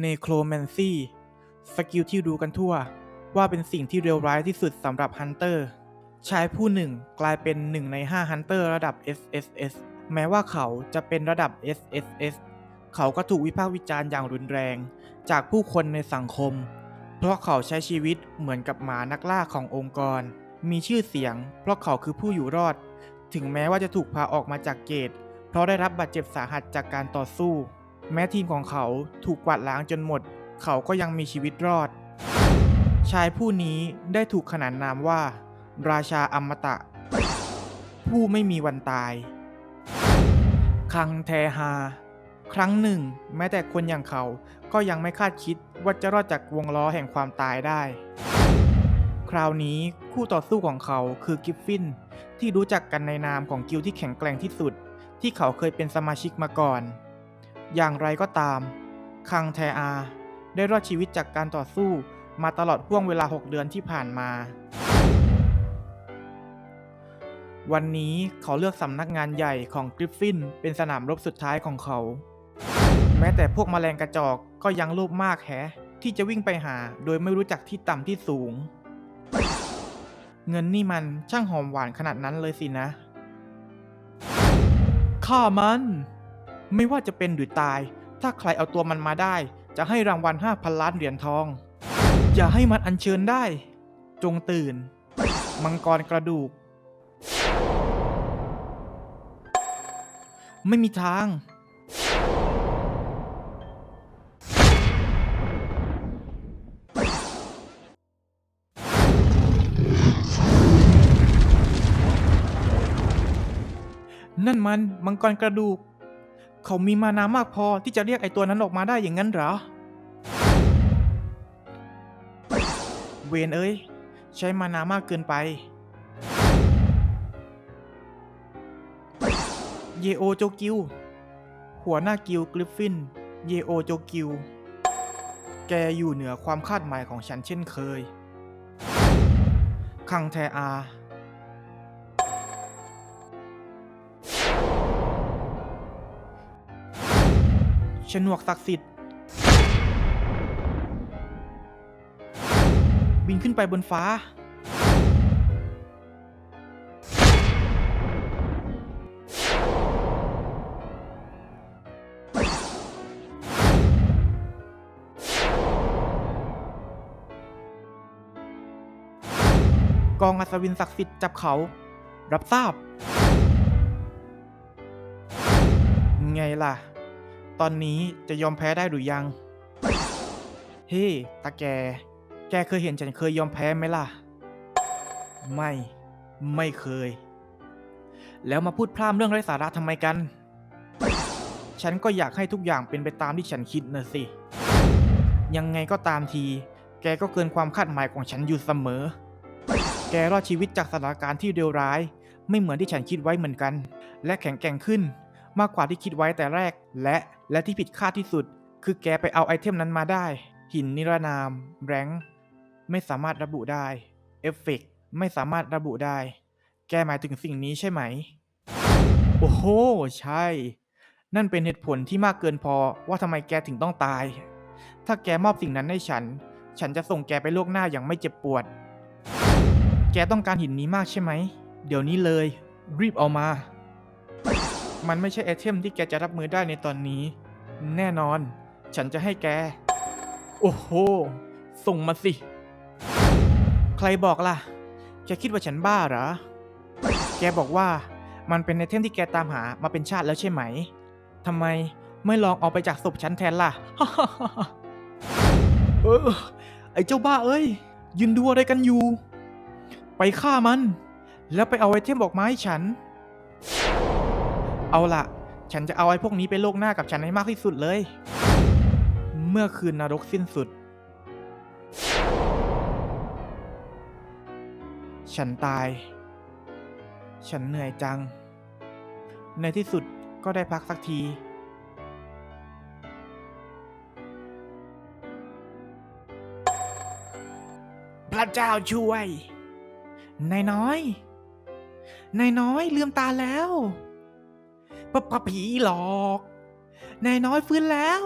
เนโครแมนซีสกิลที่รู้กันทั่ว ว่าเป็นสิ่งที่เลวร้ายที่สุดสำหรับฮันเตอร์ชายผู้หนึ่งกลายเป็นหนึ่งใน5ฮันเตอร์ระดับ SSS แม้ว่าเขาจะเป็นระดับ SSS เขาก็ถูกวิพากษ์วิจารณ์อย่างรุนแรง จากผู้คนในสังคม เพราะเขาใช้ชีวิตเหมือนกับหมานักล่าขององค์กร มีชื่อเสียง เพราะเขาคือผู้อยู่รอด ถึงแม้ว่าจะถูกพาออกมาจากเกต เพราะได้รับบาดเจ็บสาหัสจากการต่อสู้ แม้ทีมของเขาถูกกวาดล้างจนหมด เขาก็ยังมีชีวิตรอด ชายผู้นี้ได้ถูกขนานนามว่า ราชาอมตะ ผู้ไม่มีวันตาย คังแทฮา ครั้งหนึ่ง แม้แต่คนอย่างเขาก็ยังไม่คาดคิดว่าจะรอดจากวงล้อแห่งความตายได้ คราวนี้คู่ต่อสู้ของเขาคือกิฟฟิน ที่รู้จักกันในนามของกิลที่แข็งแกร่งที่สุด ที่เขาเคยเป็นสมาชิกมาก่อน อย่างไรก็ตาม คังแทอา ได้รอดชีวิตจากการต่อสู้มาตลอดห่วงเวลา 6 เดือนที่ผ่านมา วันนี้เขาเลือกสำนักงานใหญ่ของกริฟฟินเป็นสนามรบสุดท้ายของเขา แม้แต่พวกแมลงกระจอกก็ยังโลภมากแฮะ ที่จะวิ่งไปหาโดยไม่รู้จักที่ต่ำที่สูง เงินนี่มันช่างหอมหวานขนาดนั้นเลยสินะ ฆ่ามัน ไม่ว่าจะเป็นหรือตาย ถ้าใครเอาตัวมันมาได้ จะให้รางวัล 5,000 ล้านเหรียญทอง อย่าให้มันอัญเชิญได้ จงตื่น มังกรกระดูก ไม่มีทาง นั่นมันมังกรกระดูก เขามีมานามากพอที่จะเรียกไอตัวนั้นออกมาได้อย่างนั้นเหรอ เวนเอ้ย ใช้มานามากเกินไป เยโอโจกิว หัวหน้ากิลกริฟฟิน เยโอโจกิว แกอยู่เหนือความคาดหมายของฉันเช่นเคย คังแทอา นวกศักดิ์สิทธิ์ บินขึ้นไปบนฟ้า กองอัศวินศักดิ์สิทธิ์จับเขา รับทราบ ไงล่ะ ตอนนี้จะยอมแพ้ได้หรือยัง เฮ้ ตาแก แกเคยเห็นฉันเคยยอมแพ้ไหมล่ะ ไม่ ไม่เคย แล้วมาพูดพร่ำเรื่องไร้สาระทำไมกัน ฉันก็อยากให้ทุกอย่างเป็นไปตามที่ฉันคิดนะสิ ยังไงก็ตามที แกก็เกินความคาดหมายของฉันอยู่เสมอ แกรอดชีวิตจากสถานการณ์ที่เลวร้าย ไม่เหมือนที่ฉันคิดไว้เหมือนกัน และแข็งแกร่งขึ้นมากกว่าที่คิดไว้แต่แรกและ และที่ผิดคาดที่สุด คือแกไปเอาไอเทมนั้นมาได้ หินนิรนาม แรงค์ไม่สามารถระบุได้ เอฟเฟกต์ไม่สามารถระบุได้ แกหมายถึงสิ่งนี้ใช่ไหม โอ้โห ใช่ นั่นเป็นเหตุผลที่มากเกินพอว่าทำไมแกถึงต้องตาย ถ้าแกมอบสิ่งนั้นให้ฉัน ฉันจะส่งแกไปโลกหน้าอย่างไม่เจ็บปวด แกต้องการหินนี้มากใช่ไหม เดี๋ยวนี้เลย รีบเอามา มันไม่ใช่ไอเทมที่แกจะรับมือได้ในตอนนี้ แน่นอน ฉันจะให้แก โอ้โห ส่งมาสิ ใครบอกล่ะ แกคิดว่าฉันบ้าเหรอ แกบอกว่ามันเป็นไอเทมที่แกตามหามาเป็นชาติแล้วใช่ไหม ทำไมไม่ลองเอาไปจากศพฉันแทนล่ะ เออ ไอเจ้าบ้าเอ้ย ยืนดูอะไรกันอยู่ ไปฆ่ามัน แล้วไปเอาไอเทมออกไมาให้ฉัน เอาละฉันจะเอาไอ้พวกนี้ไปโลกหน้ากับฉันให้มากที่สุดเลย เมื่อคืนนรกสิ้นสุด ฉันตาย ฉันเหนื่อยจัง ในที่สุดก็ได้พักสักที พระเจ้าช่วย นายน้อย นายน้อยลืมตาแล้ว ปะปะผีหลอก นายน้อยฟื้นแล้ว